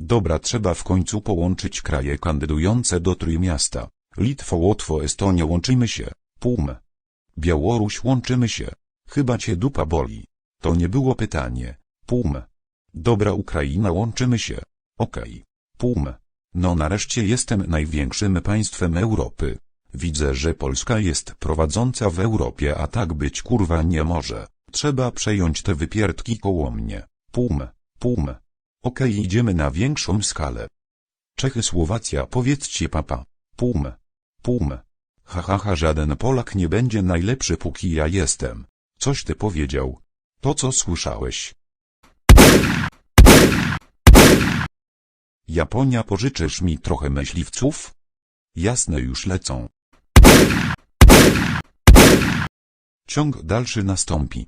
Dobra trzeba w końcu połączyć kraje kandydujące do Trójmiasta. Litwo, Łotwo, Estonia łączymy się. Pum. Białoruś łączymy się. Chyba cię dupa boli. To nie było pytanie. Pum. Dobra Ukraina łączymy się. Okej. Pum. No nareszcie jestem największym państwem Europy. Widzę, że Polska jest prowadząca w Europie, a tak być kurwa nie może. Trzeba przejąć te wypierdki koło mnie. Pum. Pum. Okej idziemy na większą skalę. Czechy Słowacja powiedzcie papa. Pum. Pum. Ha ha ha żaden Polak nie będzie najlepszy póki ja jestem. Coś ty powiedział. To co słyszałeś. Japonia pożyczysz mi trochę myśliwców? Jasne już lecą. Ciąg dalszy nastąpi.